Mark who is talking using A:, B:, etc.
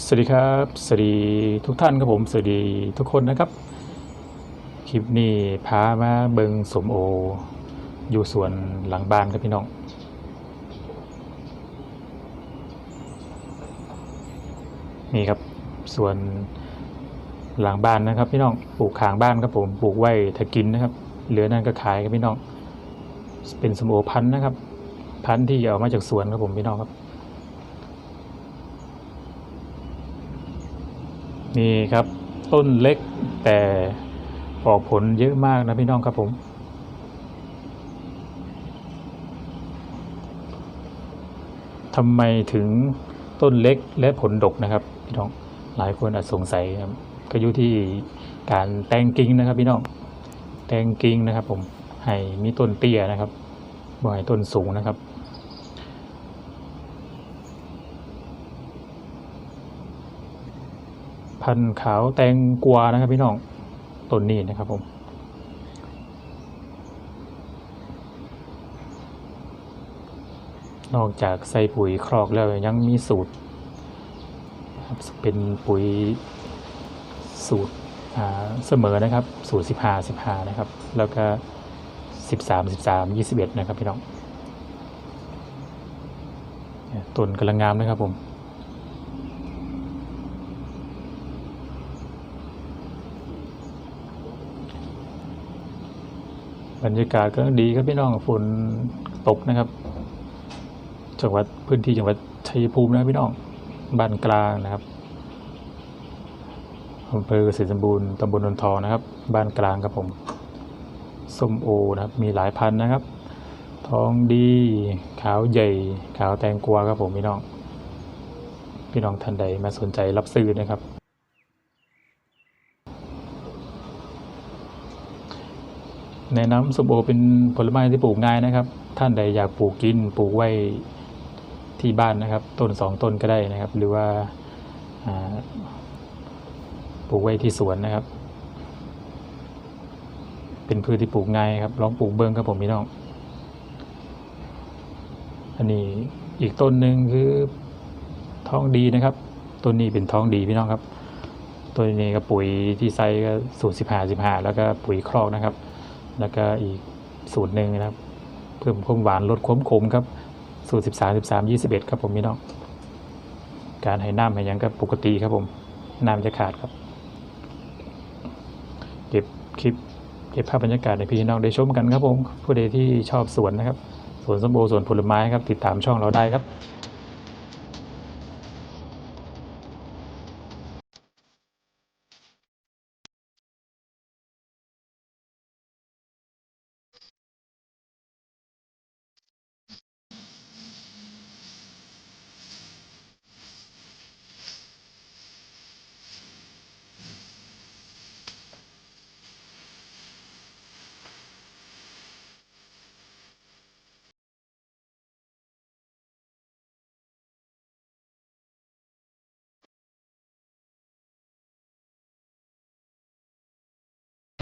A: สวัสดีครับสวัสดีทุกท่านครับผมสวัสดีทุกคนนะครับ คลิปนี้พามาเบิงสมโอ อยู่สวนหลังบ้านครับพี่น้อง นี่ครับสวนหลังบ้านนะครับ พี่น้องปลูกขางบ้านครับผมปลูกไว้ถ้ากินนะครับเหลือนั่นก็ขายครับพี่น้อง เป็นสมโอพันธุ์นะครับ พันธุ์ที่เอามาจากสวนครับผมพี่น้องครับ นี่ครับ ต้นเล็กแต่ออกผลเยอะมากนะพี่น้องครับผม ทำไมถึงต้นเล็กและผลดกนะครับ พี่น้องหลายคนอาจสงสัยครับก็อยู่ที่การแต่งกิ่งนะครับ พี่น้องแต่งกิ่งนะครับ ผมให้มีต้นเตี้ยนะครับบ่ให้ต้นสูงนะครับ พันธุ์ขาวแตงกวานะครับพี่น้องต้นนี้นะครับผมนอกจากใส่ปุ๋ยครอกแล้วยังมีสูตร เป็นปุ๋ยสูตรเสมอนะครับ สูตร 15 15 นะครับ แล้วก็ 13 13 21 นะครับพี่น้องต้นกำลังงามนะครับผม บรรยากาศก็ดีครับพี่น้องฝนตกนะครับ จังหวัดพื้นที่จังหวัดชัยภูมินะพี่น้องบ้านกลางนะครับอำเภอเกษตรสมบูรณ์ตำบลนนทองนะครับ บ้านกลางครับผมส้มโอนะครับ มีหลายพันนะครับ ทองดีขาวใหญ่ ขาวแตงกวาครับผมพี่น้อง พี่น้องท่านใดมาสนใจรับซื้อนะครับ แนะนำส้มโอเป็นผลไม้ที่ปลูกง่ายนะครับ ท่านใดอยากปลูกกินปลูกไว้ที่บ้านนะครับ ต้นสองต้นก็ได้นะครับ หรือว่าปลูกไว้ที่สวนนะครับ เป็นพืชที่ปลูกง่ายครับลองปลูกเบิ้งครับผมพี่น้องอันนี้อีกต้นหนึ่งคือท้องดีนะครับต้นนี้เป็นท้องดีพี่น้องครับ ตัวนี้ก็ปุ๋ยที่ใส่ก็สูตรสิบห้าสิบห้าแล้วก็ปุ๋ยครอกนะครับ แล้วก็อีกสูตรหนึ่งนะครับ เพิ่มความหวานลดความขมครับ สูตร 13 13 21 ครับผมพี่น้อง การให้น้ำให้ยังก็ปกติครับผม น้ำจะขาดครับ เก็บคลิปเก็บภาพบรรยากาศในพี่น้องได้ชมกันครับผม ผู้ใดที่ชอบสวนนะครับ สวนส้มโอสวนผลไม้ครับ ติดตามช่องเราได้ครับ